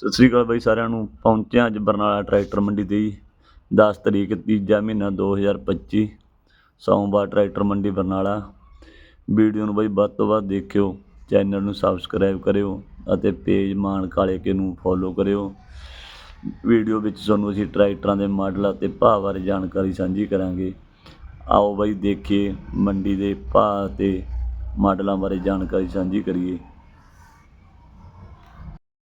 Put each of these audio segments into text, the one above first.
ਸਤਿ ਸ੍ਰੀ ਅਕਾਲ ਬਾਈ ਸਾਰਿਆਂ ਨੂੰ। ਪਹੁੰਚਿਆ ਅੱਜ ਬਰਨਾਲਾ ਟਰੈਕਟਰ ਮੰਡੀ ਤੇ ਜੀ। 10 ਤਰੀਕ ਤੀਜਾ ਮਹੀਨਾ 2025 ਸੋਮਵਾਰ ਟਰੈਕਟਰ ਮੰਡੀ ਬਰਨਾਲਾ। ਵੀਡੀਓ ਨੂੰ ਬਾਈ ਵੱਧ ਤੋਂ ਵੱਧ ਦੇਖਿਓ, ਚੈਨਲ ਨੂੰ ਸਬਸਕ੍ਰਾਈਬ ਕਰਿਓ ਅਤੇ ਪੇਜ ਮਾਨ ਕਾਲੇ ਕੇ ਨੂੰ ਫੋਲੋ ਕਰਿਓ। ਵੀਡੀਓ ਵਿੱਚ ਤੁਹਾਨੂੰ ਅਸੀਂ ਟਰੈਕਟਰਾਂ ਦੇ ਮਾਡਲ ਅਤੇ ਭਾਅ ਬਾਰੇ ਜਾਣਕਾਰੀ ਸਾਂਝੀ ਕਰਾਂਗੇ। ਆਓ ਬਾਈ ਦੇਖੀਏ ਮੰਡੀ ਦੇ ਭਾਅ ਅਤੇ ਮਾਡਲਾਂ ਬਾਰੇ ਜਾਣਕਾਰੀ ਸਾਂਝੀ ਕਰੀਏ।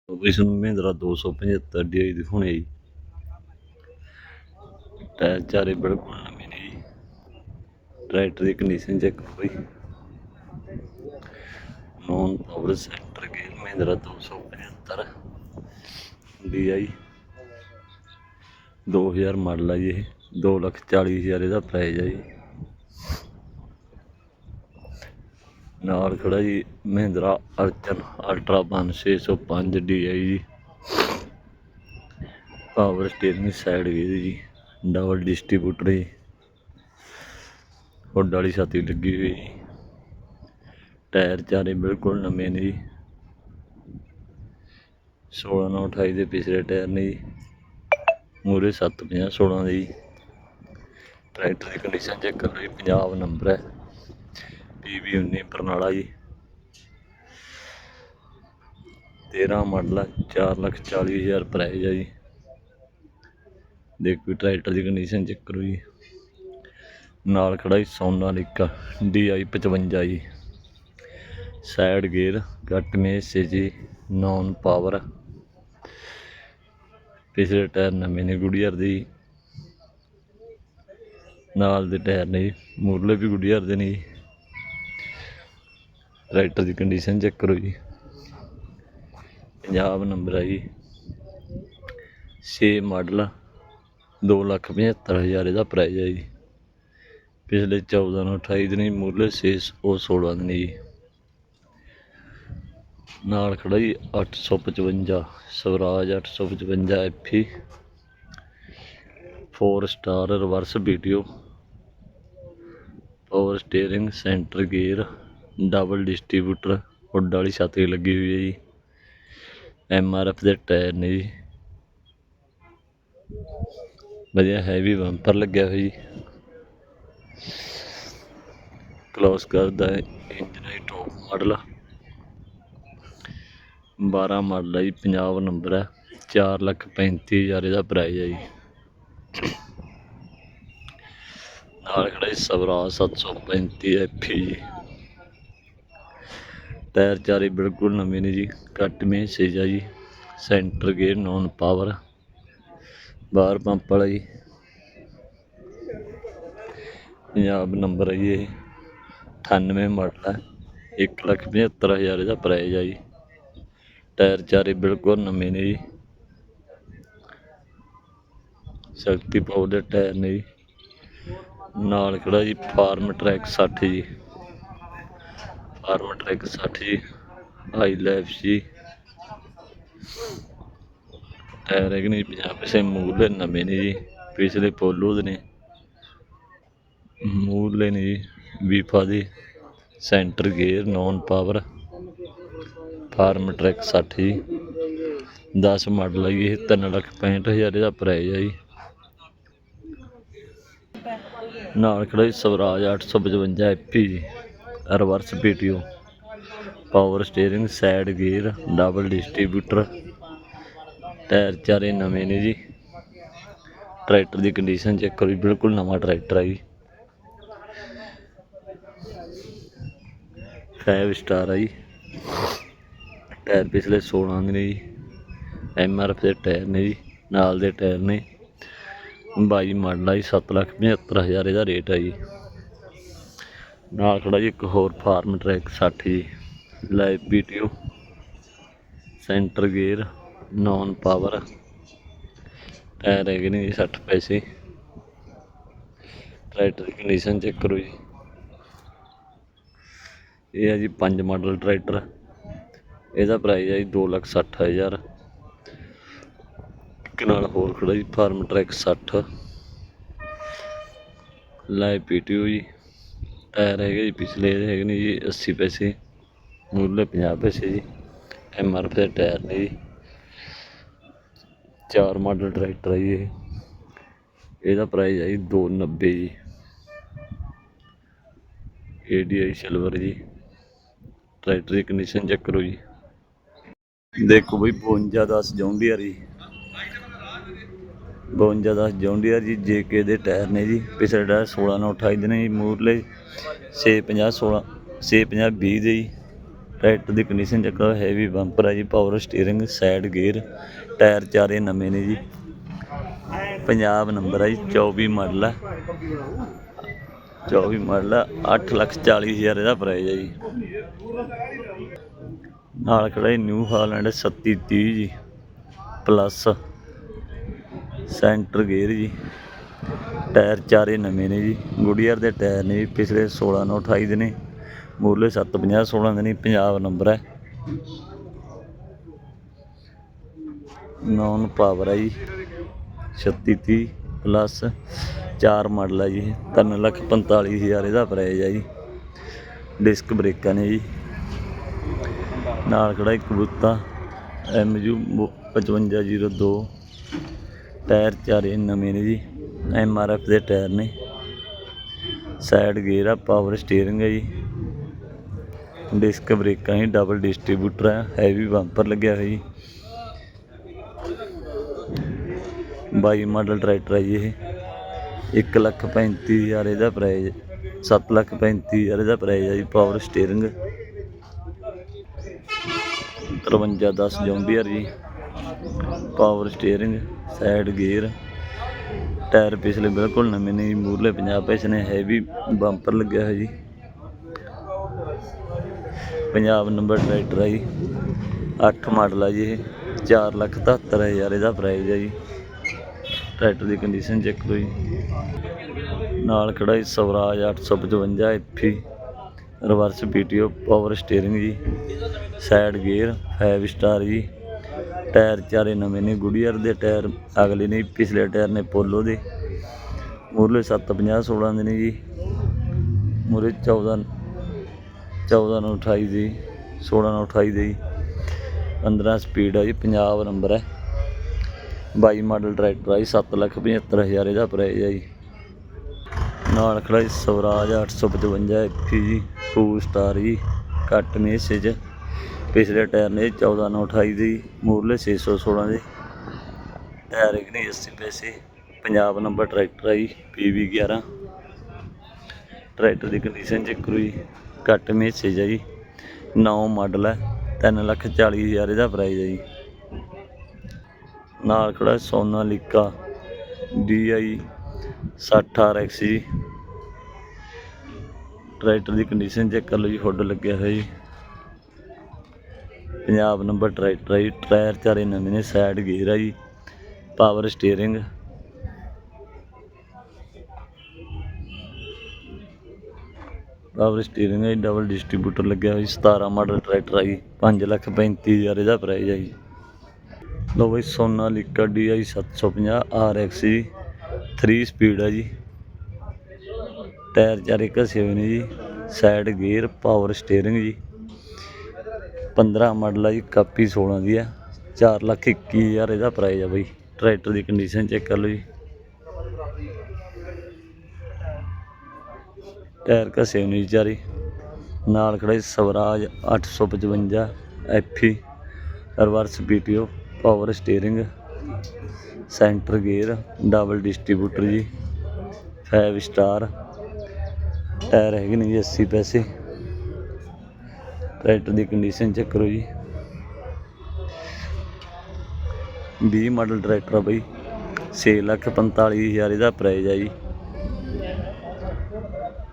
ਇਸ ਨੂੰ ਮਹਿੰਦਰਾ 275 ਡੀਆਈ ਦਿਖਾਉਣੇ ਜੀ। ਟਾਇਰ ਚਾਰੇ ਬਿਲਕੁਲ ਨਵੇਂ ਨੇ ਜੀ। ਟਰੈਕਟਰ ਦੀ ਕੰਡੀਸ਼ਨ ਚੈੱਕ ਕਰੋ non power centre gear Mahindra 275 DI 2000 model ਆ ਜੀ ਇਹ। 2 ਲੱਖ 40 ਹਜ਼ਾਰ ਇਹਦਾ ਪ੍ਰਾਈਸ ਆ ਜੀ। ਨਾਲ ਖੜਾ ਜੀ, ਮਹਿੰਦਰਾ ਅਰਜਨ ਅਲਟਰਾ 605 DI ਜੀ। ਪਾਵਰ ਸਟੀਅਰਿੰਗ ਸਾਈਡ ਵੀ ਜੀ ਡਬਲ ਡਿਸਟ੍ਰੀਬਿਊਟਰ ਜੀ। ਹੁੱਡ ਵਾਲੀ ਛਾਤੀ ਲੱਗੀ ਹੋਈ ਜੀ। ਟਾਇਰ ਚਾਰੇ ਬਿਲਕੁਲ ਨਵੇਂ ਨੇ ਜੀ। 16 ਨਾਲ 28 ਦੇ ਪਿਛਲੇ ਟਾਇਰ ਨੇ ਜੀ। ਮੂਰੇ 750 16 ਦੇ ਜੀ। ਟਰੈਕਟਰ ਦੀ ਕੰਡੀਸ਼ਨ ਚੈੱਕ ਕਰ ਲਈ ਪੰਜਾਬ ਨੰਬਰ ਹੈ। ਪੀਵੀ 19 ਬਰਨਾਲਾ ਜੀ। 13 ਮਾਡਲ ਹੈ 4 ਲੱਖ 40 ਹਜ਼ਾਰ ਪ੍ਰਾਈਸ ਆ ਜੀ। ਦੇਖੋ ਟਰੈਕਟਰ ਦੀ ਕੰਡੀਸ਼ਨ ਚੈੱਕ ਕਰੋ ਜੀ। ਨਾਲ ਖੜਾ ਜੀ ਸੋਨਾਲੀਕਾ DI 55 ਜੀ। ਸਾਈਡ ਗੇਅਰ ਗੱਟ ਮੇਸ ਜੀ ਨੌਨ ਪਾਵਰ ਪਿਛਲੇ ਟਾਇਰ ਨਵੇਂ ਨੇ ਗੁੜੀਅਰ ਦੀ ਨਾਲ ਦੇ ਟਾਇਰ ਨੇ ਜੀ, ਮੂਰਲੇ ਵੀ ਗੁੜੀਅਰ ਦੇ ਨੇ ਜੀ। ਟਰੈਕਟਰ ਦੀ ਕੰਡੀਸ਼ਨ ਚੈੱਕ ਕਰੋ ਜੀ। ਪੰਜਾਬ ਨੰਬਰ ਹੈ ਜੀ। 6 ਮਾਡਲ ਦੋ ਲੱਖ ਪਝੱਤਰ ਹਜ਼ਾਰ ਇਹਦਾ ਪ੍ਰਾਈਸ ਹੈ ਜੀ। ਪਿਛਲੇ 14 ਨੂੰ 28 ਦਿਨ ਮੂਰਲੇ 6 ਉਹ 16 ਦਿਨ ਜੀ। ਨਾਲ ਖੜਾ ਜੀ 855 Swaraj 855 ਐਫੀ 4 star reverse video power steering centre gear double distributor hood ਵਾਲੀ ਛਾਤੀ ਲੱਗੀ ਹੋਈ ਹੈ ਜੀ। ਐਮ ਆਰ ਐਫ ਦੇ ਟਾਇਰ ਨੇ ਜੀ। ਵਧੀਆ ਹੈਵੀ ਬੰਪਰ ਲੱਗਿਆ ਹੋਇਆ ਜੀ। ਕਲੋਸ ਕਰਦਾ ਹੈ ਇੰਜਨ ਹੈ ਟੌਪ ਮਾਡਲ 12 ਮਾਡਲ ਹੈ ਜੀ ਪੰਜਾਬ ਨੰਬਰ ਹੈ 4 ਲੱਖ 35 ਹਜ਼ਾਰ ਇਹਦਾ ਪ੍ਰਾਈਸ ਹੈ ਜੀ। ਨਾਲ ਖੜਾ ਜੀ ਸਵਰਾਜ 735 ਐਫੀ ਜੀ। ਟਾਇਰ ਚਾਰੇ ਬਿਲਕੁਲ ਨਵੇਂ ਨੇ ਜੀ। ਕੱਟ ਮੇ ਸੇਜਾ ਜੀ। Centre gear, non power. ਬਾਹਰ ਪੰਪ ਵਾਲਾ ਜੀ। ਪੰਜਾਬ ਨੰਬਰ ਹੈ ਜੀ ਇਹ। 98 ਮਾਡਲ ਹੈ 1 ਲੱਖ 75 ਹਜ਼ਾਰ ਇਹਦਾ ਪ੍ਰਾਈਸ ਆ ਜੀ। ਟਾਇਰ ਚਾਰੇ ਬਿਲਕੁਲ ਨਵੇਂ ਨੇ ਜੀ। ਸ਼ਕਤੀ ਪਾਵਰ ਦੇ ਟਾਇਰ ਨੇ ਜੀ। ਨਾਲ ਖੜਾ ਜੀ, ਫਾਰਮ ਟਰੈਕ 60 ਜੀ। ਫਾਰਮ ਟਰੈਕ 60 ਜੀ ਹਾਈ ਲਾਈਫ ਜੀ ਟਾਇਰ ਹੈਗੇ ਨੇ ਜੀ 50 ਪੈਸੇ ਮੂਲੇ ਨਵੇਂ ਨੇ ਜੀ, ਪਿਛਲੇ ਪੋਲੋ ਦੇ ਨੇ। ਮੂਲ ਨੇ ਜੀ, ਵੀਫਾ ਦੇ, centre gear, non power, Farmtrac 60 ਜੀ 10 ਮਾਡਲ ਹੈ ਜੀ, ਇਹ 3 ਲੱਖ 65 ਹਜ਼ਾਰ ਇਹਦਾ ਪ੍ਰਾਈਸ ਹੈ ਜੀ। ਨਾਲ ਖੜਾ ਜੀ ਸਵਰਾਜ 855 ਐਪੀ ਜੀ। Reverse PTO power steering side gear double distributor tyre ਚਾਰੇ ਨਵੇਂ ਨੇ ਜੀ। ਟਰੈਕਟਰ ਦੀ ਕੰਡੀਸ਼ਨ ਚੈੱਕ ਕਰੋ ਜੀ, ਬਿਲਕੁਲ ਨਵਾਂ ਟਰੈਕਟਰ ਹੈ ਜੀ। ਫਾਈਵ ਸਟਾਰ ਹੈ ਜੀ। ਟਾਇਰ ਪਿਛਲੇ 16 ਦੇ ਨੇ ਜੀ। ਐਮ ਆਰ ਐਫ ਦੇ ਟਾਇਰ ਨੇ ਜੀ, ਨਾਲ ਦੇ ਟਾਇਰ ਨੇ। 22 ਮਾਡਲ ਆ ਜੀ 7 ਲੱਖ 75 ਹਜ਼ਾਰ ਇਹਦਾ ਰੇਟ ਆ ਜੀ। ਨਾਲ ਖੜਾ ਜੀ ਇੱਕ ਹੋਰ ਫਾਰਮ ਟਰੈਕ 60 ਜੀ live PTO. Centre gear non power tyre ਹੈਗੇ ਨੇ ਜੀ 60 ਪੈਸੇ। ਟਰੈਕਟਰ ਦੀ ਕੰਡੀਸ਼ਨ ਚੈੱਕ ਕਰੋ ਜੀ। ਇਹ ਹੈ ਜੀ 5 ਮਾਡਲ ਟਰੈਕਟਰ। ਇਹਦਾ ਪ੍ਰਾਈਸ ਹੈ ਜੀ 2 ਲੱਖ 60 ਹਜ਼ਾਰ। ਇੱਕ ਨਾਲ ਹੋਰ ਖੜਾ ਜੀ ਫਾਰਮ ਟਰੈਕ 60 ਲਾਈਵ ਪੀਟੀਓ ਜੀ। ਟਾਇਰ ਹੈਗੇ ਜੀ, ਪਿਛਲੇ ਇਹਦੇ ਹੈਗੇ ਨੇ ਜੀ 80 ਪੈਸੇ ਮੁੱਲ 50 ਪੈਸੇ ਜੀ, ਐਮ ਆਰ ਦੇ ਟਾਇਰ ਨੇ ਜੀ। ਚਾਰ ਮਾਡਲ ਟਰੈਕਟਰ ਹੈ ਜੀ ਇਹ। ਇਹਦਾ ਪ੍ਰਾਈਸ ਹੈ ਜੀ ਦੋ ਨੱਬੇ ਜੀ। ਏਡੀਆਈ ਸਿਲਵਰ ਜੀ। ਟਰੈਕਟਰ ਦੀ ਕੰਡੀਸ਼ਨ ਚੈੱਕ ਕਰੋ ਜੀ। ਦੇਖੋ ਬਈ 52 10 ਜੌਂਡੀਅਰ ਜੀ। 52 10 ਜੌਂਡੀਅਰ ਜੀ ਜੇਕੇ ਦੇ ਟਾਇਰ ਨੇ ਜੀ। ਪਿਛਲੇ ਟਾਇਰ 16 ਨਾਲ 28 ਦੇ ਨੇ ਜੀ, ਮੂਰਲੇ। 650 16 650 20 ਦੇ ਜੀ। ਟਰੈਕਟਰ ਦੀ ਕੰਡੀਸ਼ਨ ਚੈੱਕ ਹੈਵੀ ਬੰਪਰ ਹੈ ਜੀ power steering side gear tyre ਚਾਰੇ ਨਵੇਂ ਨੇ ਜੀ। ਪੰਜਾਬ ਨੰਬਰ ਹੈ ਜੀ 24 ਮਾਡਲ ਹੈ 24 ਮਾਡਲ ਹੈ 8 ਲੱਖ 40 ਹਜ਼ਾਰ ਇਹਦਾ ਪ੍ਰਾਈਸ ਹੈ ਜੀ। ਨਾਲ ਖੜਾ ਜੀ ਨਿਊ ਹਾਲੈਂਡ 3730 ਜੀ ਪਲੱਸ ਸੈਂਟਰ ਗੇਅਰ ਜੀ। ਟਾਇਰ ਚਾਰੇ ਨਵੇਂ ਨੇ ਜੀ। ਗੁਡੀਅਰ ਦੇ ਟਾਇਰ ਨੇ ਜੀ, ਪਿਛਲੇ 16 ਨੂੰ 28 ਦੇ ਨੇ। ਮੂਰਲੇ 750 16 ਦੇ ਨੇ, ਪੰਜਾਬ ਨੰਬਰ ਹੈ। ਨੌਨ ਪਾਵਰ ਹੈ ਜੀ। 3630 ਪਲੱਸ 4 ਮਾਡਲ ਹੈ ਜੀ। 3 ਲੱਖ 45 ਹਜ਼ਾਰ ਇਹਦਾ ਪ੍ਰਾਈਸ ਹੈ ਜੀ। ਡਿਸਕ ਬ੍ਰੇਕਾਂ ਨੇ ਜੀ। ਨਾਲ ਖੜਾ ਇੱਕ ਬੁੱਤਾ ਐਮਯੂ 5502 ਟਾਇਰ ਚਾਰੇ ਨਵੇਂ ਨੇ ਜੀ। ਐਮਆਰਐਫ ਦੇ ਟਾਇਰ ਨੇ। ਸਾਈਡ ਗੇਅਰ ਆ ਪਾਵਰ ਸਟੀਅਰਿੰਗ ਹੈ ਜੀ। ਡਿਸਕ ਬ੍ਰੇਕਾਂ ਹੀ ਡਬਲ ਡਿਸਟ੍ਰੀਬਿਊਟਰ ਹੈ ਹੈਵੀ ਬੰਪਰ ਲੱਗਿਆ ਹੋਇਆ ਜੀ। 22 ਮਾਡਲ ਟਰੈਕਟਰ ਹੈ ਜੀ ਇਹ। 1 ਲੱਖ 35 ਹਜ਼ਾਰ ਇਹਦਾ ਪ੍ਰਾਈਸ 7 ਲੱਖ 35 ਹਜ਼ਾਰ ਇਹਦਾ ਪ੍ਰਾਈਸ ਹੈ ਜੀ ਪਾਵਰ ਸਟੀਅਰਿੰਗ 53 10 ਜੌਂਡੀਅਰ ਜੀ। Power steering side gear, tyre ਪਿਛਲੇ ਬਿਲਕੁਲ ਨਵੇਂ ਨੇ ਮੂਰਲੇ 50 ਪੈਸੇ ਨੇ ਹੈਵੀ ਬੰਪਰ ਲੱਗਿਆ ਹੋਇਆ ਜੀ। ਪੰਜਾਬ ਨੰਬਰ ਟਰੈਕਟਰ ਆ ਜੀ 8 ਮਾਡਲ ਆ ਜੀ ਇਹ 4 ਲੱਖ 77 ਹਜ਼ਾਰ ਇਹਦਾ ਪ੍ਰਾਈਸ ਆ ਜੀ। ਟਰੈਕਟਰ ਦੀ ਕੰਡੀਸ਼ਨ ਚੈੱਕ ਕਰੋ ਜੀ। ਨਾਲ ਖੜਾ ਜੀ Swaraj 855 FE reverse PTO power steering ਜੀ। ਸਾਈਡ ਗੇਅਰ 5 ਸਟਾਰ ਜੀ। ਟਾਇਰ ਚਾਰੇ ਨਵੇਂ ਨੇ ਗੁਡੀਅਰ ਦੇ ਟਾਇਰ ਅਗਲੇ ਨੇ, ਪਿਛਲੇ ਟਾਇਰ ਨੇ ਪੋਲੋ ਦੇ। ਮੂਰਲੇ 750 16 ਦੇ ਨੇ ਜੀ। ਮੂਰੇ 14 14 ਨੂੰ 28 ਦੀ 16 ਨੂੰ 28 ਦੀ। 15 ਸਪੀਡ ਆ ਜੀ ਪੰਜਾਬ ਨੰਬਰ ਹੈ 22 ਮਾਡਲ ਟਰੈਕਟਰ ਆ ਜੀ 7 ਲੱਖ 75 ਹਜ਼ਾਰ ਇਹਦਾ ਪ੍ਰਾਈਸ ਆ ਜੀ। ਨਾਲ ਖੜਾ ਜੀ ਸਵਰਾਜ 855 ਐਫੀ ਜੀ 2 ਸਟਾਰ ਜੀ, ਘੱਟ ਨੇ ਕੱਟ 'ਚ। ਪਿਛਲੇ ਟਾਇਰ ਨੇ 14 ਨੂੰ 28 ਦੀ ਮੂਰਲੇ 616 ਦੇ ਟਾਇਰ ਇੱਕ ਨਹੀਂ 80 ਪੈਸੇ ਪੰਜਾਬ ਨੰਬਰ ਟਰੈਕਟਰ ਹੈ ਜੀ PV 11 ਟਰੈਕਟਰ ਦੀ ਕੰਡੀਸ਼ਨ ਚੈੱਕ ਕਰੋ ਜੀ ਘੱਟ ਮੈਸੇਜ ਹੈ ਜੀ ਨੌ ਮਾਡਲ ਹੈ 3 ਲੱਖ 40 ਹਜ਼ਾਰ ਇਹਦਾ ਪ੍ਰਾਈਸ ਹੈ ਜੀ। ਨਾਲ ਖੜਾ ਸੋਨਾਲੀਕਾ DI 60 RX ਜੀ। ਟਰੈਕਟਰ ਦੀ ਕੰਡੀਸ਼ਨ ਚੈੱਕ ਕਰ ਲਓ ਜੀ ਹੁੱਡ ਲੱਗਿਆ ਹੋਇਆ ਜੀ। ਪੰਜਾਬ ਨੰਬਰ ਟਰੈਕਟਰ ਹੈ ਜੀ ਟਾਇਰ ਚਾਰੇ ਨਵੇਂ ਨੇ ਸਾਈਡ ਗੇਅਰ ਆ ਜੀ ਪਾਵਰ ਸਟੀਅਰਿੰਗ ਪਾਵਰ ਸਟੀਅਰਿੰਗ ਹੈ ਡਬਲ ਡਿਸਟ੍ਰੀਬਿਊਟਰ ਲੱਗਿਆ ਹੋਇਆ ਜੀ 17 ਮਾਡਲ ਟਰੈਕਟਰ ਆ ਜੀ 5 ਲੱਖ 35 ਹਜ਼ਾਰ ਇਹਦਾ ਪ੍ਰਾਈਸ ਆ ਜੀ। ਲਓ ਬਈ ਸੋਨਾਲੀਕਾ DI 750 RX ਜੀ 3 ਸਪੀਡ ਆ ਜੀ। ਟਾਇਰ ਚਾਰੇ ਘਸੇ ਹੋਏ ਨੇ ਜੀ ਸਾਈਡ ਗੇਅਰ ਪਾਵਰ ਸਟੀਅਰਿੰਗ ਜੀ। 15 ਮਾਡਲ ਹੈ ਜੀ, ਕਾਪੀ 16 ਦੀ ਆ। 4 ਲੱਖ 21 ਹਜ਼ਾਰ ਇਹਦਾ ਪ੍ਰਾਈਸ ਆ ਬਈ। ਟਰੈਕਟਰ ਦੀ ਕੰਡੀਸ਼ਨ ਚੈੱਕ ਕਰ ਲਓ ਜੀ। ਟਾਇਰ ਘਸੇ ਹੋਏ ਨੇ ਜੀ ਚਾਰੇ। ਨਾਲ ਖੜਾ ਜੀ Swaraj 855 FE reverse PTO power steering centre gear double distributor ਜੀ 5 ਸਟਾਰ ਟਾਇਰ ਹੈਗੇ ਨੇ ਜੀ 80 ਪੈਸੇ। ਟਰੈਕਟਰ ਦੀ ਕੰਡੀਸ਼ਨ ਚੈੱਕ ਕਰੋ ਜੀ। 20 ਮਾਡਲ ਟਰੈਕਟਰ ਆ ਬਈ। 6 ਲੱਖ 45 ਹਜ਼ਾਰ ਇਹਦਾ ਪ੍ਰਾਈਜ਼ ਹੈ ਜੀ।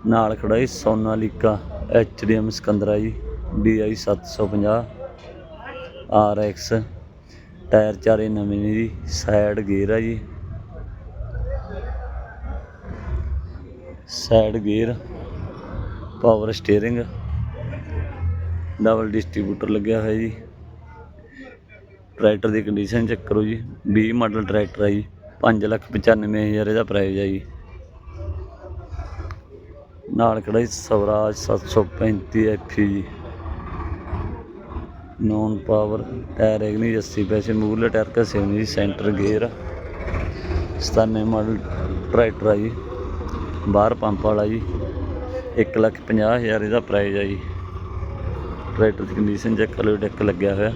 ਨਾਲ ਖੜਾ ਜੀ ਸੋਨਾਲੀਕਾ ਐਚਡੀਐਮ ਸਕੰਦਰਾ ਜੀ DI 750 RX ਟਾਇਰ ਚਾਰੇ ਨਵੇਂ ਨੇ ਜੀ ਸਾਈਡ ਗੇਅਰ ਆ ਜੀ। Side gear power steering double distributor ਲੱਗਿਆ ਹੋਇਆ ਜੀ। ਟਰੈਕਟਰ ਦੀ ਕੰਡੀਸ਼ਨ ਚੈੱਕ ਕਰੋ ਜੀ। 20 ਮਾਡਲ ਟਰੈਕਟਰ ਹੈ ਜੀ। 5 ਲੱਖ 95 ਹਜ਼ਾਰ ਇਹਦਾ ਪ੍ਰਾਈਸ ਹੈ ਜੀ। ਨਾਲ ਖੜਾ ਜੀ ਸਵਰਾਜ 735 ਐਫੀ ਜੀ। ਨੌਨ ਪਾਵਰ ਟਾਇਰ ਹੈਗਨੀ ਜੀ 80 ਪੈਸੇ ਮੂਹਰਲੇ ਟਾਇਰ ਘਸੇ ਹੋਏ ਜੀ ਸੈਂਟਰ ਗੇਅਰ 97 ਮਾਡਲ ਟਰੈਕਟਰ ਆ ਜੀ। ਬਾਹਰ ਪੰਪ ਵਾਲਾ ਜੀ। ਇੱਕ ਲੱਖ ਪੰਜਾਹ ਹਜ਼ਾਰ ਇਹਦਾ ਪ੍ਰਾਈਜ਼ ਆ ਜੀ। ਟਰੈਕਟਰ ਦੀ ਕੰਡੀਸ਼ਨ ਚੈੱਕ ਕਰ ਲਓ ਡੈਕ ਲੱਗਿਆ ਹੋਇਆ।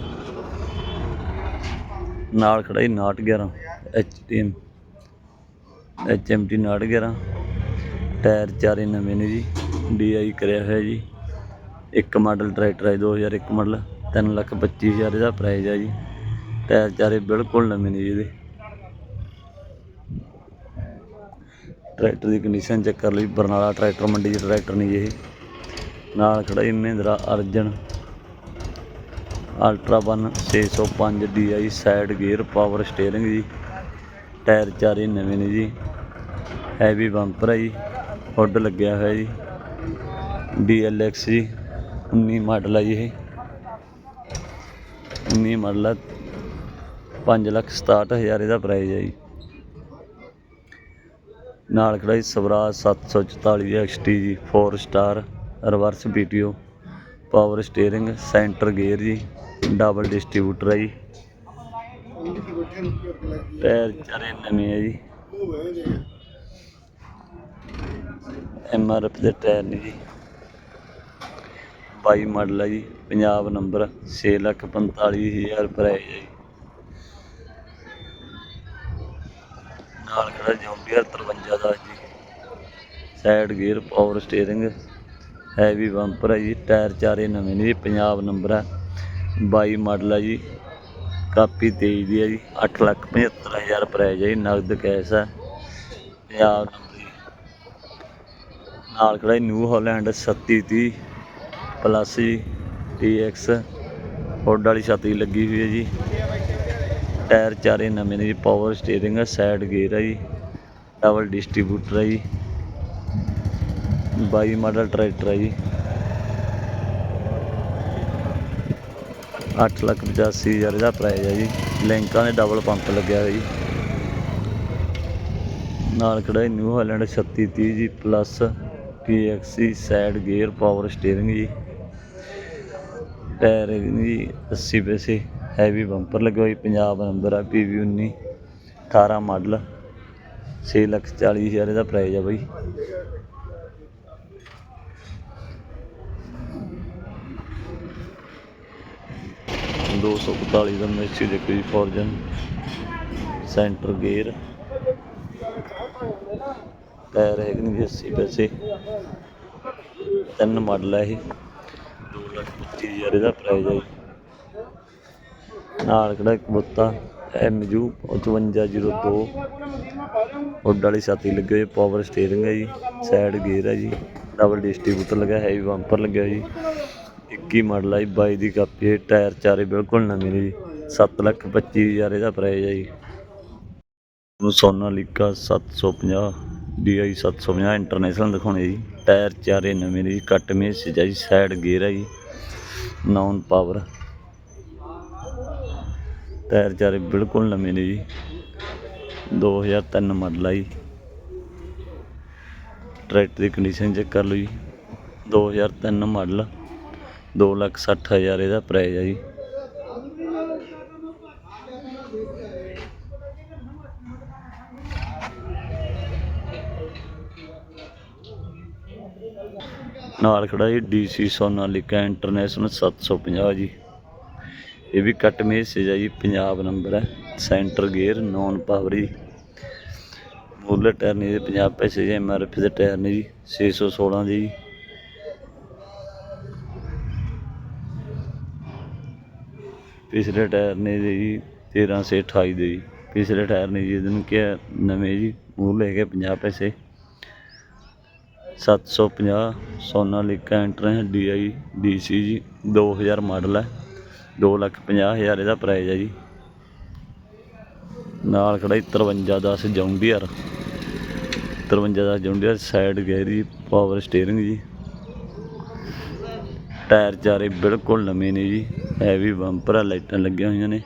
ਨਾਲ ਖੜਾ ਜੀ 911 ਐਚਟੀਐਮ ਐਚਐਮਟੀ 911 ਟਾਇਰ ਚਾਰੇ ਨਵੇਂ ਨੇ ਜੀ ਡੀਆਈ ਕਰਿਆ ਹੋਇਆ ਜੀ। ਇੱਕ ਮਾਡਲ ਟਰੈਕਟਰ ਹੈ 2001 ਮਾਡਲ ਤਿੰਨ ਲੱਖ ਪੱਚੀ ਹਜ਼ਾਰ ਇਹਦਾ ਪ੍ਰਾਈਜ਼ ਹੈ ਜੀ। ਟਾਇਰ ਚਾਰੇ ਬਿਲਕੁਲ ਨਵੇਂ ਨੇ ਜੀ ਇਹਦੇ। ਟਰੈਕਟਰ ਦੀ ਕੰਡੀਸ਼ਨ ਚੈੱਕ ਕਰ ਲਈ ਬਰਨਾਲਾ ਟਰੈਕਟਰ ਮੰਡੀ 'ਚ ਟਰੈਕਟਰ ਨਹੀਂ ਜੀ ਇਹ। ਨਾਲ ਖੜਾ ਜੀ Mahindra Arjun. Ultra 1 605 DI side gear power steering ਜੀ। ਟਾਇਰ ਚਾਰੇ ਨਵੇਂ ਨੇ ਜੀ। ਹੈਵੀ ਬੰਪਰ ਹੈ ਜੀ। ਹੁੱਡ ਲੱਗਿਆ ਹੋਇਆ ਜੀ। DLX ਜੀ। 19 ਮਾਡਲ ਹੈ ਜੀ ਇਹ। 19 ਮਾਡਲ ਹੈ 5 ਲੱਖ 67 ਹਜ਼ਾਰ ਇਹਦਾ ਪ੍ਰਾਈਜ਼ ਹੈ ਜੀ। ਨਾਲ ਖੜਾ ਜੀ ਸਵਰਾਜ 744 XT ਜੀ। 4 star reverse PTO power steering centre gear ਜੀ। ਡਬਲ ਡਿਸਟ੍ਰੀਬਿਊਟਰ ਹੈ ਜੀ। ਟਾਇਰ ਚਾਰੇ ਨਵੇਂ ਹੈ ਜੀ। ਐਮ ਆਰ ਐਫ ਦੇ ਟਾਇਰ ਨੇ ਜੀ। 22 ਮਾਡਲ ਹੈ ਜੀ, ਪੰਜਾਬ ਨੰਬਰ 6 ਲੱਖ 45 ਹਜ਼ਾਰ ਪ੍ਰਾਈਜ਼ ਹੈ ਜੀ। ਨਾਲ ਖੜਾ ਜੌਂਡੀਅਰ 53 ਦਾ ਜੀ। Side gear power steering heavy bumper ਹੈ ਜੀ। ਟਾਇਰ ਚਾਰੇ ਨਵੇਂ ਨੇ ਜੀ, ਪੰਜਾਬ ਨੰਬਰ ਹੈ 22 ਮਾਡਲ ਹੈ ਜੀ, ਕਾਪੀ 23 ਦੀ ਆ ਜੀ 8 ਲੱਖ 75 ਹਜ਼ਾਰ ਪ੍ਰਾਈਜ਼ ਹੈ ਜੀ, ਨਗਦ ਕੈਸ਼ ਹੈ ਪੰਜਾਬ ਨੰਬਰ ਨਾਲ ਖੜਾ ਨਿਊ ਹਾਲੈਂਡ 3730 ਪਲੱਸ ਜੀ TX ਹੁੱਡ ਵਾਲੀ ਛਾਤੀ ਲੱਗੀ ਹੋਈ ਹੈ ਜੀ। ਟਾਇਰ ਚਾਰੇ ਨਵੇਂ ਨੇ ਜੀ ਪਾਵਰ ਸਟੀਅਰਿੰਗ ਹੈ ਸਾਈਡ ਗੇਅਰ ਹੈ ਜੀ ਡਬਲ ਡਿਸਟ੍ਰੀਬਿਊਟਰ ਹੈ ਜੀ। 22 ਮਾਡਲ ਟਰੈਕਟਰ ਹੈ ਜੀ। 8 ਲੱਖ 85 ਹਜ਼ਾਰ ਇਹਦਾ ਪ੍ਰਾਈਜ਼ ਹੈ ਜੀ। ਲਿੰਕਾਂ ਦੇ ਡਬਲ ਪੰਪ ਲੱਗਿਆ ਹੋਇਆ ਜੀ। ਨਾਲ ਖੜਾ ਹੈ ਨਿਊ ਹਾਲੈਂਡ 3630 ਜੀ plus PXC side gear power steering ਜੀ। ਟਾਇਰ ਜੀ 80 ਪੈਸੇ। ਹੈਵੀ ਬੰਪਰ ਲੱਗਿਆ ਹੋਈ ਪੰਜਾਬ ਨੰਬਰ ਆ PV 19 18 ਮਾਡਲ 6 ਲੱਖ 40 ਹਜ਼ਾਰ ਇਹਦਾ ਪ੍ਰਾਈਜ਼ ਆ ਬਾਈ। ਦੋ ਸੌ ਇਕਤਾਲੀ ਦਾ ਮੈਸੀ ਦੇਖੋ ਜੀ ਫੋਰਜਨ ਸੈਂਟਰ ਗੇਅਰ। ਟਾਇਰ ਹੈਗੇ ਨੇ ਜੀ 80 ਪੈਸੇ। ਤਿੰਨ ਮਾਡਲ ਹੈ ਇਹ। ਦੋ ਲੱਖ ਪੱਚੀ ਹਜ਼ਾਰ ਇਹਦਾ ਪ੍ਰਾਈਜ਼ ਹੈ ਜੀ। ਨਾਲ ਕਿਹੜਾ ਇੱਕ ਬੁੱਤਾ MU 5502 ਹੁੱਡ ਵਾਲੀ ਛਾਤੀ ਲੱਗੇ ਹੋਈ ਪਾਵਰ ਸਟੀਅਰਿੰਗ ਹੈ ਜੀ। ਸਾਈਡ ਗੇਅਰ ਹੈ ਜੀ। ਡਬਲ ਡਿਸਟ੍ਰੀਬਿਊਟਰ ਲੱਗਿਆ ਹੈਵੀ ਬੰਪਰ ਲੱਗਿਆ ਜੀ। 21 ਮਾਡਲ ਆ ਜੀ 22 ਦੀ ਕਾਪੀ ਹੈ ਟਾਇਰ ਚਾਰੇ ਬਿਲਕੁਲ ਨਵੇਂ ਨੇ ਜੀ 7 ਲੱਖ 25 ਹਜ਼ਾਰ ਇਹਦਾ ਪ੍ਰਾਈਜ਼ ਆ ਜੀ। ਨੂੰ ਸੋਨਾਲੀਕਾ 750 DI 750 ਇੰਟਰਨੈਸ਼ਨਲ ਦਿਖਾਉਣੇ ਜੀ। ਟਾਇਰ ਚਾਰੇ ਨਵੇਂ ਨੇ ਜੀ, ਕੱਟ ਮੇਸ ਹੈ ਜੀ ਸਾਈਡ ਗੇਅਰ ਆ ਜੀ ਨੌਨ ਪਾਵਰ ਟਾਇਰ ਚਾਰੇ ਬਿਲਕੁਲ ਨਵੇਂ ਨੇ ਜੀ 2003 ਮਾਡਲ ਆ ਜੀ। ਟਰੈਕਟਰ ਦੀ ਕੰਡੀਸ਼ਨ ਚੈੱਕ ਕਰ ਲਓ ਜੀ 2003 ਮਾਡਲ। 2 ਲੱਖ 60 ਹਜ਼ਾਰ ਇਹਦਾ ਪ੍ਰਾਈਜ਼ ਆ ਜੀ। ਨਾਲ ਖੜਾ ਜੀ ਡੀਸੀ ਸੋਨਾਲੀਕਾ ਇੰਟਰਨੈਸ਼ਨਲ 750 ਜੀ। ਇਹ ਵੀ ਕੱਟ ਮੈਸੇਜ ਹੈ ਜੀ, ਪੰਜਾਬ ਨੰਬਰ ਹੈ। ਸੈਂਟਰ ਗੇਅਰ ਨੌਨ ਪਾਵਰ ਜੀ। ਮੂਲੇ ਟਾਇਰ ਨੇ ਜੀ 50 ਪੈਸੇ ਜੀ ਐਮਆਰਐਫ ਦੇ ਟਾਇਰ ਨੇ ਜੀ 616 ਦੇ ਜੀ। ਪਿਛਲੇ ਟਾਇਰ ਨੇ ਜੀ 13 ਸੇ 28 ਦੇ ਜੀ। ਪਿਛਲੇ ਟਾਇਰ ਨੇ ਜੀ ਇਹਨੂੰ ਕਿਹਾ ਨਵੇਂ ਜੀ ਮੂਲੇ ਹੈਗੇ 50 ਪੈਸੇ। 750 ਸੋਨਾਲੀਕਾ ਐਂਟਰ ਡੀਆਈ ਡੀਸੀ ਜੀ 2000 ਮਾਡਲ ਹੈ। ਦੋ ਲੱਖ ਪੰਜਾਹ ਹਜ਼ਾਰ ਇਹਦਾ ਪ੍ਰਾਈਜ਼ ਹੈ ਜੀ। ਨਾਲ ਖੜਾ ਜੀ 5310 John Deere. 5310 John Deere side gear ਜੀ ਪਾਵਰ ਸਟੀਅਰਿੰਗ ਜੀ। ਟਾਇਰ ਚਾਰੇ ਬਿਲਕੁਲ ਨਵੇਂ ਨੇ ਜੀ ਹੈਵੀ ਬੰਪਰ ਆ, ਲਾਈਟਾਂ ਲੱਗੀਆਂ ਹੋਈਆਂ ਨੇ।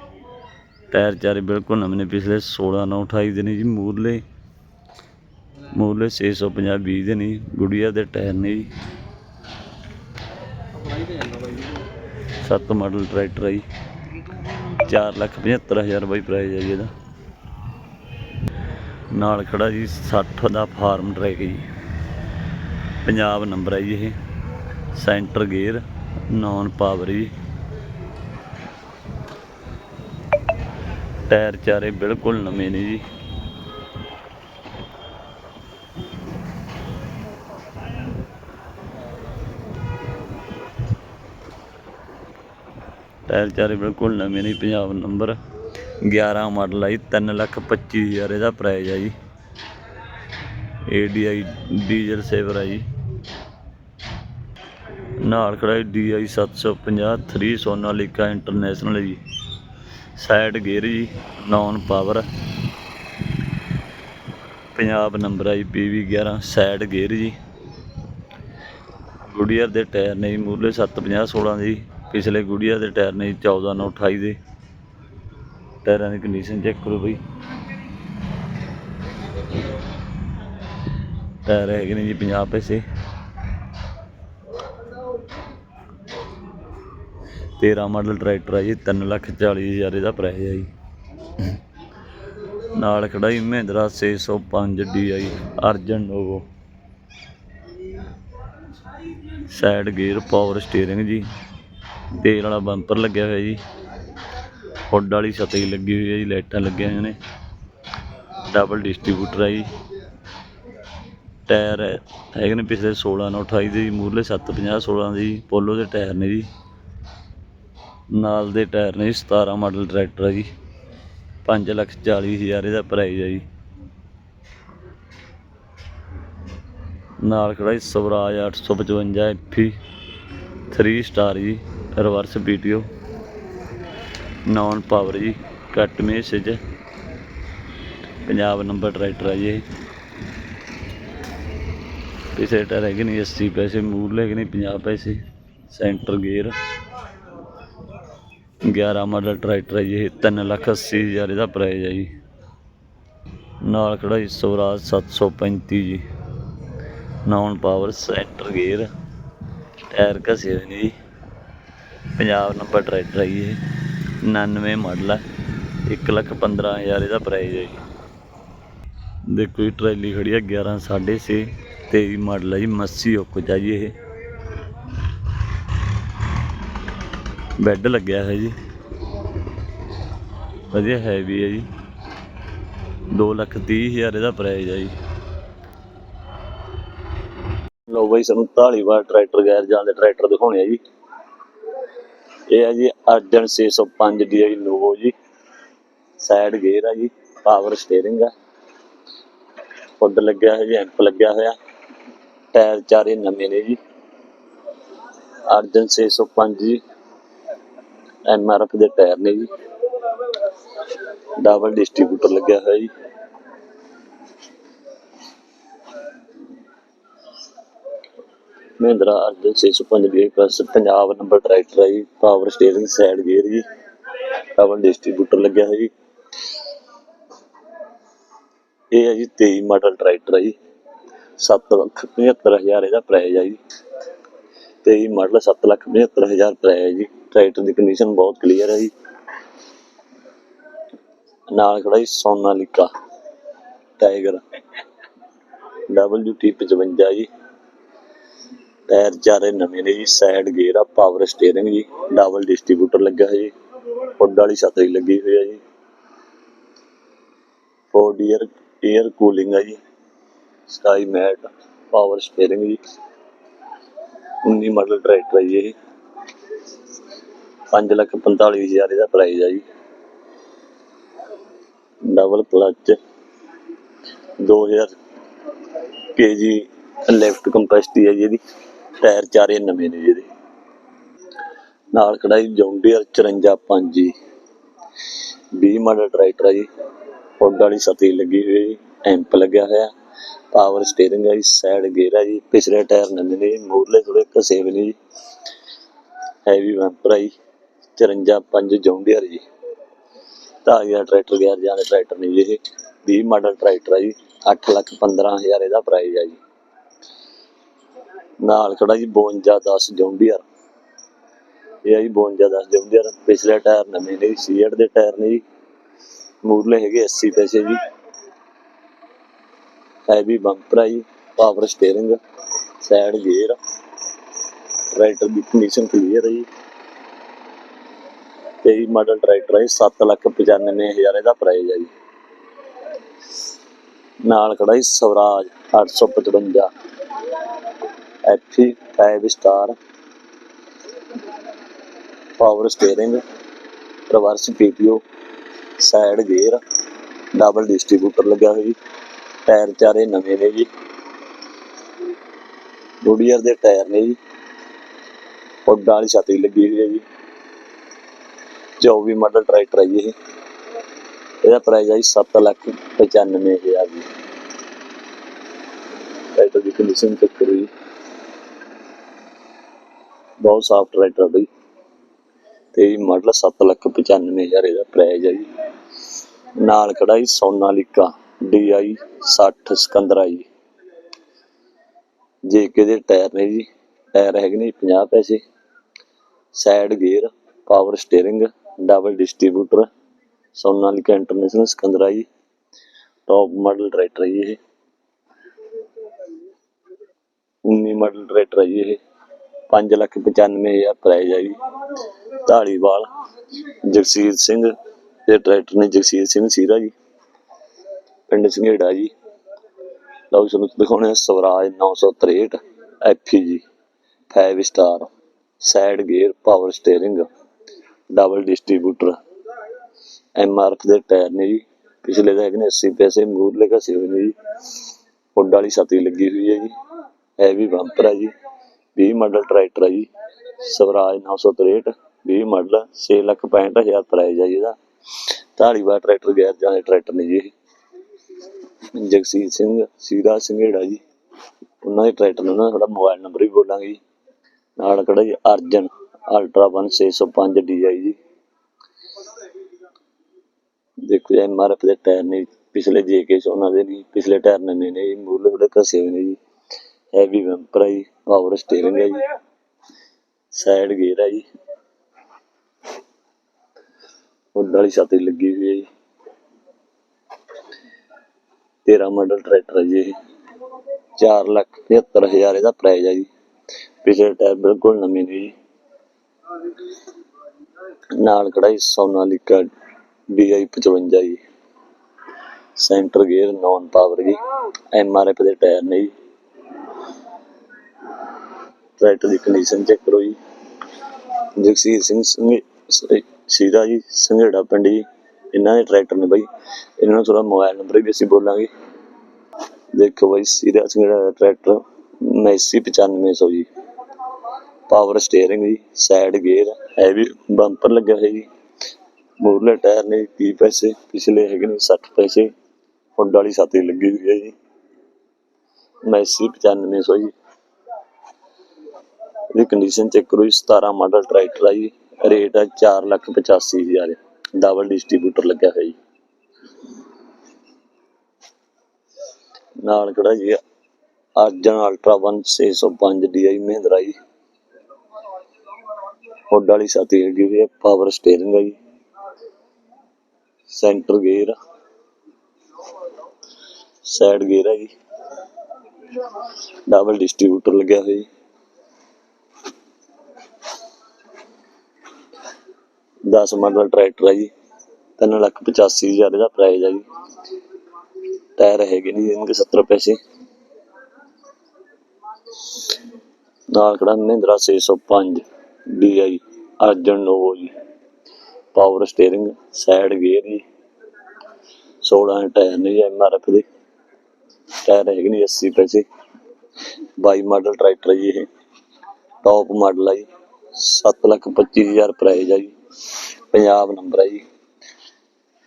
ਟਾਇਰ ਚਾਰੇ ਬਿਲਕੁਲ ਨਵੇਂ ਨੇ, ਪਿਛਲੇ 16 9 28 ਦੇ ਨੇ ਜੀ, ਮੂਰਲੇ। ਮੂਰਲੇ 650 20 ਦੇ ਨੇ ਜੀ। ਗੁੜੀਆ ਦੇ ਟਾਇਰ ਨੇ ਜੀ। ਸੱਤ ਮਾਡਲ ਟਰੈਕਟਰ ਆ ਜੀ। 475000 ਬਾਈ ਪ੍ਰਾਈਸ ਆ ਜੀ ਇਹਦਾ। ਨਾਲ ਖੜਾ ਜੀ 60 ਦਾ ਫਾਰਮ ਟਰੈਕ ਜੀ। ਪੰਜਾਬ ਨੰਬਰ ਹੈ ਜੀ ਇਹ। ਸੈਂਟਰ ਗੇਅਰ ਨੌਨ ਪਾਵਰ ਜੀ ਟਾਇਰ ਚਾਰੇ ਬਿਲਕੁਲ ਨਵੇਂ ਨੇ ਜੀ। ਟਾਇਰ ਚਾਰੇ ਬਿਲਕੁਲ ਨਵੇਂ ਨੇ, ਪੰਜਾਬ ਨੰਬਰ 11 ਮਾਡਲ ਆ ਜੀ 3 ਲੱਖ 25 ਹਜ਼ਾਰ ਇਹਦਾ ਪ੍ਰਾਈਸ ਆ ਜੀ। ADI ਡੀਜ਼ਲ ਸੇਵਰ ਆ ਜੀ। ਨਾਲ ਖੜਾ DI 750 3 ਸੋਨਾਲੀਕਾ ਇੰਟਰਨੈਸ਼ਨਲ ਜੀ। ਸਾਈਡ ਗੇਅਰ ਜੀ ਨੌਨ ਪਾਵਰ ਪੰਜਾਬ ਨੰਬਰ ਆ ਜੀ PV 11 ਸਾਈਡ ਗੇਅਰ ਜੀ। ਗੁਡੀਅਰ ਦੇ ਟਾਇਰ ਨੇ ਜੀ ਮੂਹਰਲੇ 750 16 ਦੇ। ਜੀ ਪਿਛਲੇ ਗੁਡੀਅਰ ਦੇ ਟਾਇਰ ਨੇ ਜੀ 14 9 28 ਦੇ। ਟਾਇਰਾਂ ਦੀ ਕੰਡੀਸ਼ਨ ਚੈੱਕ ਕਰੋ ਬਈ। ਟਾਇਰ ਹੈਗੇ ਨੇ ਜੀ 50 ਪੈਸੇ। 13 ਮਾਡਲ ਟਰੈਕਟਰ ਆ ਜੀ 3 ਲੱਖ 40 ਹਜ਼ਾਰ ਇਹਦਾ ਪ੍ਰਾਈਸ ਆ ਜੀ। ਨਾਲ ਖੜਾ ਹੀ Mahindra 605 DI Arjun Novo side gear power steering ਜੀ। ਤੇਲ ਵਾਲਾ ਬੰਪਰ ਲੱਗਿਆ ਹੋਇਆ ਜੀ। ਹੁੱਡ ਵਾਲੀ ਛਤਰੀ ਲੱਗੀ ਹੋਈ ਹੈ ਜੀ, ਲਾਈਟਾਂ ਲੱਗੀਆਂ ਹੋਈਆਂ ਨੇ। ਡਬਲ ਡਿਸਟ੍ਰੀਬਿਊਟਰ ਆ ਜੀ। ਟਾਇਰ ਹੈਗੇ ਨੇ ਪਿਛਲੇ 16 ਨਾਲ 28 ਦੇ ਜੀ, ਮੂਹਰਲੇ 750 16 ਦੇ ਜੀ, ਪੋਲੋ ਦੇ ਟਾਇਰ ਨੇ ਜੀ। ਨਾਲ ਦੇ ਟਾਇਰ ਨੇ ਜੀ 17 ਮਾਡਲ ਟਰੈਕਟਰ ਹੈ ਜੀ। 5 ਲੱਖ 40 ਹਜ਼ਾਰ ਇਹਦਾ ਪ੍ਰਾਈਸ ਹੈ ਜੀ। ਨਾਲ ਖੜਾ ਜੀ ਸਵਰਾਜ 855 ਐਫੀ 3 ਸਟਾਰ ਜੀ ਰਿਵਰਸ ਵੀਡੀਓ ਨੌਨ ਪਾਵਰ ਜੀ cut message Punjab number tractor ਹੈ ਜੀ ਇਹ। ਪਿਛਲੇ ਟਾਇਰ ਹੈਗੇ ਨੇ 80 ਪੈਸੇ, ਮੂਲ ਹੈਗੇ ਨੇ 50 ਪੈਸੇ। ਸੈਂਟਰ ਗੇਅਰ 11 ਮਾਡਲ ਟਰੈਕਟਰ ਹੈ ਜੀ ਇਹ 3 ਲੱਖ 80 ਹਜ਼ਾਰ ਇਹਦਾ ਪ੍ਰਾਈਸ ਹੈ ਜੀ। ਨਾਲ ਖੜਾ ਜੀ ਸਵਰਾਜ 735 ਜੀ। Non power centre gear tyre ਘਸੇ ਹੋਏ ਨੇ ਜੀ। ਪੰਜਾਬ ਨੰਬਰ ਟਰੈਕਟਰ ਹੈ ਜੀ ਇਹ। 99 ਮਾਡਲ ਹੈ 1 ਲੱਖ 15 ਹਜ਼ਾਰ ਇਹਦਾ ਪ੍ਰਾਈਸ ਹੈ ਜੀ। ਦੇਖੋ ਜੀ, ਟਰੈਲੀ ਖੜੀ ਹੈ 11 6.5 23 ਮਾਡਲ ਹੈ ਜੀ, ਮੱਸੀ ਓਕ ਚ ਆ ਜੀ ਇਹ। ਬੈੱਡ ਲੱਗਿਆ ਹੈ ਜੀ। ਵਧੀਆ ਹੈਵੀ ਹੈ ਜੀ। 2 ਲੱਖ 30 ਹਜ਼ਾਰ ਇਹਦਾ ਪ੍ਰਾਈਸ ਹੈ ਜੀ। ਲੋ ਬਈ, ਸਾਨੂੰ ਢਾਲੀਵਾਲ ਟਰੈਕਟਰ ਗੈਰ ਜਾਂ ਦੇ ਟਰੈਕਟਰ ਦਿਖਾਉਣੇ ਆ ਜੀ। ਇਹ ਹੈ ਜੀ ਅਰਜਨ 605 DI ਨੋਵੋ ਜੀ। ਸਾਈਡ ਗੇਅਰ ਆ ਜੀ ਪਾਵਰ ਸਟੀਅਰਿੰਗ ਆ। ਹੁੱਡ ਲੱਗਿਆ ਹੈ ਜੀ ਐਂਪ ਲੱਗਿਆ ਹੋਇਆ। ਟਾਇਰ ਚਾਰੇ ਨਵੇਂ ਨੇ ਜੀ। ਅਰਜਨ 605 ਜੀ। ਐਮਆਰਐਫ ਦੇ ਟਾਇਰ ਨੇ ਜੀ। ਡਬਲ ਡਿਸਟ੍ਰੀਬਿਊਟਰ ਲੱਗਿਆ ਹੋਇਆ ਜੀ। Mahindra Arjun 605 DI plus Punjab number tractor ਹੈ ਜੀ। ਪਾਵਰ ਸਟੀਅਰਿੰਗ ਸਾਈਡ ਗੇਅਰ ਜੀ। ਡਬਲ ਡਿਸਟ੍ਰੀਬਿਊਟਰ ਲੱਗਿਆ ਹੈ ਜੀ। ਇਹ ਹੈ ਜੀ 23 ਮਾਡਲ ਟਰੈਕਟਰ ਹੈ ਜੀ। 7 ਲੱਖ 75000 ਇਹਦਾ ਪ੍ਰਾਈਸ ਹੈ ਜੀ। 23 ਮਾਡਲ 7 ਲੱਖ 75000 ਪ੍ਰਾਈਸ ਹੈ ਜੀ। ਟਰੈਕਟਰ ਦੀ ਕੰਡੀਸ਼ਨ ਬਹੁਤ ਕਲੀਅਰ ਹੈ ਜੀ। ਨਾਲ ਖੜਾ ਜੀ ਸੋਨਾਲੀਕਾ ਟਾਈਗਰ WT 55 ਜੀ। ਟਾਇਰ ਚਾਰੇ ਨਵੇਂ ਨੇ ਜੀ ਸਾਈਡ ਗੇਅਰ ਆ ਪਾਵਰ ਸਟੀਅਰਿੰਗ ਜੀ ਡਬਲ ਡਿਸਟ੍ਰੀਬਿਊਟਰ ਲੱਗਾ ਹੈ ਜੀ। ਹੁੱਡ ਵਾਲੀ ਛਤਰੀ ਲੱਗੀ ਹੋਈ ਹੈ ਜੀ। ਫੋਰ ਡੀਅਰ 에ਅਰ ਕੂਲਿੰਗ ਹੈ ਜੀ। ਸਕਾਈ ਮੈਟ ਪਾਵਰ ਸਟੀਅਰਿੰਗ ਜੀ। 19 ਮਾਡਲ ਟਰੈਕਟਰ ਹੈ ਜੀ 5 ਲੱਖ 45 ਹਜ਼ਾਰ ਇਹਦਾ ਪ੍ਰਾਈਸ ਆ ਜੀ। Double clutch 2000 KG lift capacity ਹੈ ਜੀ ਇਹਦੀ। ਟਾਇਰ ਚਾਰੇ ਨਵੇਂ ਨੇ ਇਹਦੇ। ਨਾਲ ਖੜਾਈ ਜੌਂਡੀਅਰ 54 ਜੀ। 20 ਮਾਡਲ ਟਰੈਕਟਰ ਹੈ ਜੀ। ਹੁੱਡ ਵਾਲੀ ਸਤੀ ਲੱਗੀ ਹੋਈ ਹੈ ਜੀ। ਐਂਪ ਲੱਗਿਆ ਹੋਇਆ। ਪਾਵਰ ਸਟੀਅਰਿੰਗ ਹੈ ਜੀ। ਸਾਈਡ ਗੇਅਰ ਹੈ ਜੀ। ਪਿਛਲੇ ਟਾਇਰ ਨਵੇਂ ਨੇ ਜੀ। ਮੂਹਰਲੇ ਥੋੜੇ ਘਸੇ ਹੋਏ ਨੇ ਜੀ। ਹੈਵੀ ਬੰਪਰ ਹੈ ਜੀ। 54 5 ਜੌਂਡੀਅਰ ਜੀ। ਤਾਜ਼ਾ ਟਰੈਕਟਰ ਗਿਆ ਜਾਂ ਟਰੈਕਟਰ ਨੇ ਜੀ ਇਹ। 20 ਮਾਡਲ ਟਰੈਕਟਰ ਹੈ ਜੀ 8 ਲੱਖ 15 ਇਹਦਾ ਪ੍ਰਾਈਸ ਹੈ ਜੀ। ਨਾਲ ਖੜਾ ਜੀ 52 10 ਜੌਂਡੀਅਰ। ਇਹ ਆਈ 52 10 ਜੰਮਦਿਆਰ ਪਿਛਲੇ ਟਾਇਰ ਨਵੇਂ ਨੇ ਸੀਟ ਦੇ ਟਾਇਰ ਨੇ ਜੀ। ਮੂਰਲੇ ਹੈਗੇ 80 ਪੈਸੇ ਜੀ। ਹੈਵੀ ਬੰਪਰ ਹੈ ਜੀ power steering side gear tractor ਦੀ ਕੰਡੀਸ਼ਨ ਕਲੀਅਰ ਹੈ ਜੀ। ਤੇ ਇਹ ਮਾਡਲ ਟਰੈਕਟਰ ਹੈ 795000 ਇਹਦਾ ਪ੍ਰਾਈਸ ਹੈ ਜੀ। ਨਾਲ ਖੜਾ ਜੀ Swaraj 855 FE 5 star power steering reverse PTO side gear double distributor ਲੱਗਿਆ ਹੋਇਆ ਜੀ। ਟਾਇਰ ਚਾਰੇ ਨਵੇਂ ਨੇ ਜੀ। ਗੁਡੀਅਰ ਦੇ ਟਾਇਰ ਨੇ ਜੀ। ਹੁੱਡ ਵਾਲੀ ਛਾਤੀ ਲੱਗੀ ਹੋਈ ਹੈ ਜੀ। 24 ਮਾਡਲ ਟਰੈਕਟਰ ਹੈ ਜੀ ਇਹ। ਇਹਦਾ ਪ੍ਰਾਈਸ ਹੈ ਜੀ 7 ਲੱਖ 95000 ਜੀ। ਟਰੈਕਟਰ ਦੀ ਕੰਡੀਸ਼ਨ ਚੈੱਕ ਕਰੋ। ਜੀ ਬਹੁਤ ਸਾਫ਼ ਟਰੈਕਟਰ ਹੈ ਬਈ। ਤੇ ਇਹ ਮਾਡਲ 7 ਲੱਖ 95000 ਇਹਦਾ ਪ੍ਰਾਈਸ ਹੈ ਜੀ। ਨਾਲ ਖੜਾ ਜੀ ਸੋਨਾਲੀਕਾ DI 60 ਸਿਕੰਦਰਾ ਜੀ। ਜੇਕੇ ਦੇ ਟਾਇਰ ਨੇ ਜੀ ਟਾਇਰ ਹੈਗੇ ਨੇ 50 ਪੈਸੇ। Side gear power steering double distributor Sonalika international Sikandar ਜੀ ਟੌਪ ਮਾਡਲ ਟਰੈਕਟਰ ਹੈ ਜੀ ਇਹ 19 ਮਾਡਲ ਟਰੈਕਟਰ ਹੈ ਜੀ ਇਹ 5 ਲੱਖ 95000 ਪ੍ਰਾਈਜ਼ ਆ ਜੀ ਢਾਲੀਵਾਲ ਜਗਸੀਰ ਸਿੰਘ ਦੇ ਟਰੈਕਟਰ ਨੇ ਜਗਸੀਰ ਸਿੰਘ ਸੀਰਾ ਜੀ ਪਿੰਡ ਸੰਘੇੜਾ ਜੀ ਲਓ ਤੁਹਾਨੂੰ ਦਿਖਾਉਣੇ ਆ ਸਵਰਾਜ 963 ਐਫੀ ਜੀ 5 star side gear power steering double distributor M MRF ਦੇ ਟਾਇਰ ਨੇ ਜੀ, ਪਿਛਲੇ ਦਾ ਹੈਗੇ ਨੇ 80 ਪੈਸੇ ਮੂਰਲੇ ਘਸੇ ਹੋਏ ਨੇ ਜੀ। ਉੱਡ ਵਾਲੀ ਛਤਰੀ ਲੱਗੀ ਹੋਈ ਹੈ ਜੀ। ਹੈਵੀ ਬੰਪਰ ਹੈ ਜੀ 20 ਮਾਡਲ ਟਰੈਕਟਰ ਹੈ ਜੀ। ਸਵਰਾਜ 963 20 ਮਾਡਲ 6 ਲੱਖ 65000 ਪ੍ਰਾਈਸ ਹੈ ਜੀ ਇਹਦਾ। ਢਾਲੀਵਾਲ ਟਰੈਕਟਰ ਗੈਰ ਜਾਣੇ ਟਰੈਕਟਰ ਨੇ ਜੀ ਇਹ। ਜਗਸੀਰ ਸਿੰਘ, ਸੀਰਾ ਸਿੰਘੇੜਾ ਜੀ। ਉਹਨਾਂ ਦੇ ਟਰੈਕਟਰ ਨੇ ਉਹਨਾਂ ਦਾ ਸਾਡਾ ਮੋਬਾਈਲ ਨੰਬਰ ਵੀ ਬੋਲਾਂਗੇ ਜੀ। ਨਾਲ ਖੜਾ ਜੀ ਅਰਜਨ। ਅਲਟਰਾ 1605 DI ਜੀ। ਦੇਖੋ ਜੀ ਐਮਆਰਐਫ ਦੇ ਟਾਇਰ ਨੇ ਪਿਛਲੇ ਜੇਕੇ ਉਹਨਾਂ ਦੇ ਨਹੀਂ, ਪਿਛਲੇ ਟਾਇਰ ਨਵੇਂ ਨੇ ਜੀ ਮੂਰਲੇ ਘਸੇ ਹੋਏ ਨੇ ਜੀ। ਹੈਵੀ ਬੰਪਰ ਹੈ ਜੀ ਪਾਵਰ ਸਟੀਅਰਿੰਗ ਹੈ ਜੀ। ਸਾਈਡ ਗੇਅਰ ਹੈ ਜੀ। ਹੁੱਡ ਵਾਲੀ ਛਤਰੀ ਲੱਗੀ ਹੋਈ ਹੈ ਜੀ। 13 ਮਾਡਲ ਟਰੈਕਟਰ ਹੈ ਜੀ ਇਹ। 4 ਲੱਖ 75000 ਇਹਦਾ ਪ੍ਰਾਈਸ ਹੈ ਜੀ। ਪਿਛਲੇ ਟਾਇਰ ਬਿਲਕੁਲ ਨਵੇਂ ਨੇ ਜੀ। ਨਾਲ ਖੜਾ ਸੋਨਾਲੀਕਾ DI 55 ਜੀ। ਸੈਂਟਰ ਗੇਅਰ, ਨੌਨ ਪਾਵਰ ਜੀ। ਐਮਆਰਐਫ ਦੇ ਟਾਇਰ ਨੇ ਜੀ। ਟਰੈਕਟਰ ਦੀ ਕੰਡੀਸ਼ਨ ਚੈੱਕ ਕਰੋ ਜੀ। ਜਗਸੀਰ ਸਿੰਘ ਸੰਘੇ- ਸੀਰਾ ਜੀ, ਸੰਘੇੜਾ ਪਿੰਡ ਜੀ। ਇਹਨਾਂ ਦੇ ਟਰੈਕਟਰ ਨੇ ਬਾਈ। ਇਹਨਾਂ ਨੂੰ ਥੋੜਾ ਮੋਬਾਈਲ ਨੰਬਰ ਵੀ ਅਸੀਂ ਬੋਲਾਂਗੇ। ਦੇਖੋ ਬਾਈ, ਸੀਰਾ ਸੰਘੇੜਾ ਦਾ ਟਰੈਕਟਰ ਮੈਸੀ 9500 ਜੀ। ਪਾਵਰ ਸਟੀਅਰਿੰਗ ਜੀ ਸਾਈਡ ਗੇਅਰ ਹੈਵੀ ਬੰਪਰ ਲੱਗਿਆ ਹੋਇਆ ਜੀ। ਮੂਰਲੇ ਟਾਇਰ ਨੇ 30 ਪੈਸੇ, ਪਿਛਲੇ ਹੈਗੇ ਨੇ 60 ਪੈਸੇ। ਹੁੱਡ ਵਾਲੀ ਛਤਰੀ ਲੱਗੀ ਹੋਈ ਹੈ ਜੀ। ਮੈਸੀ 9500 ਜੀ। ਇਹਦੀ ਕੰਡੀਸ਼ਨ ਚੈੱਕ ਕਰੋ ਜੀ 17 ਮਾਡਲ ਟਰੈਕਟਰ ਆ ਜੀ। ਰੇਟ ਆ 4 ਲੱਖ 85000 ਡਬਲ ਡਿਸਟ੍ਰੀਬਿਊਟਰ ਲੱਗਿਆ ਹੋਇਆ ਜੀ। ਨਾਲ ਕਿਹੜਾ ਜੀ ਅਰਜਨ ਅਲਟਰਾ 1605 DI ਮਹਿੰਦਰਾ ਜੀ। ਹੁੱਡ ਵਾਲੀ ਛਤਰੀ ਲੱਗੀ ਹੋਈ ਹੈ ਪਾਵਰ ਸਟੀਅਰਿੰਗ ਹੈ ਜੀ। ਸੈਂਟਰ ਗੇਅਰ ਸਾਈਡ ਗੇਅਰ ਹੈ ਜੀ। ਡਬਲ ਡਿਸਟ੍ਰੀਬਿਊਟਰ ਲੱਗਿਆ ਹੋਇਆ ਜੀ। 10 ਮਾਡਲ ਟਰੈਕਟਰ ਹੈ ਜੀ। 3 ਲੱਖ 85000 ਇਹਦਾ ਪ੍ਰਾਈਸ ਹੈ ਜੀ। ਟਾਇਰ ਹੈਗੇ ਨੇ ਇਹਨਾਂ ਦੇ 70 ਪੈਸੇ। ਨਾਲ ਖੜਾ ਮਹਿੰਦਰਾ 605 DI ਅਰਜਨ ਨੋਵੋ ਜੀ ਪਾਵਰ ਸਟੀਅਰਿੰਗ ਸਾਈਡ ਗੇਅਰ ਜੀ। 16 ਟਾਇਰ ਨੇ ਜੀ ਐਮਆਰਐਫ ਦੇ। ਟਾਇਰ ਹੈਗੇ ਨੇ 80 ਪੈਸੇ। 22 ਮਾਡਲ ਟਰੈਕਟਰ ਹੈ ਜੀ ਇਹ। ਟੌਪ ਮਾਡਲ ਆ ਜੀ। 7 ਲੱਖ 25000 ਪ੍ਰਾਈਸ ਹੈ ਜੀ। ਪੰਜਾਬ ਨੰਬਰ ਹੈ ਜੀ।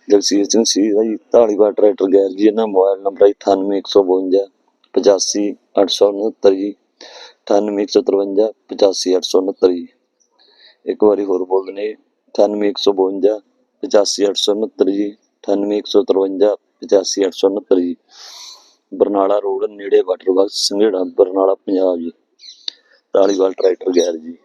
ਜਗਸੀਰ ਸਿੰਘ ਸੀ ਦਾ ਜੀ ਢਾਲੀਵਾਲ ਟਰੈਕਟਰ ਗੈਰ ਜੀ, ਇਹਨਾਂ ਮੋਬਾਈਲ ਨੰਬਰ ਹੈ 98152 85869 ਜੀ। 98153 85869 ਜੀ। ਇੱਕ ਵਾਰੀ ਹੋਰ ਬੋਲ ਦਨੇ 98152 85869 ਜੀ 98153 85869 ਜੀ। ਬਰਨਾਲਾ ਰੋਡ ਨੇੜੇ ਵਾਟਰ ਬਾਕਸ ਸੰਘੇੜਾ, ਬਰਨਾਲਾ, ਪੰਜਾਬ ਜੀ। ਢਾਲੀਵਾਲ ਟਰੈਕਟਰ ਗੈਰ ਜੀ।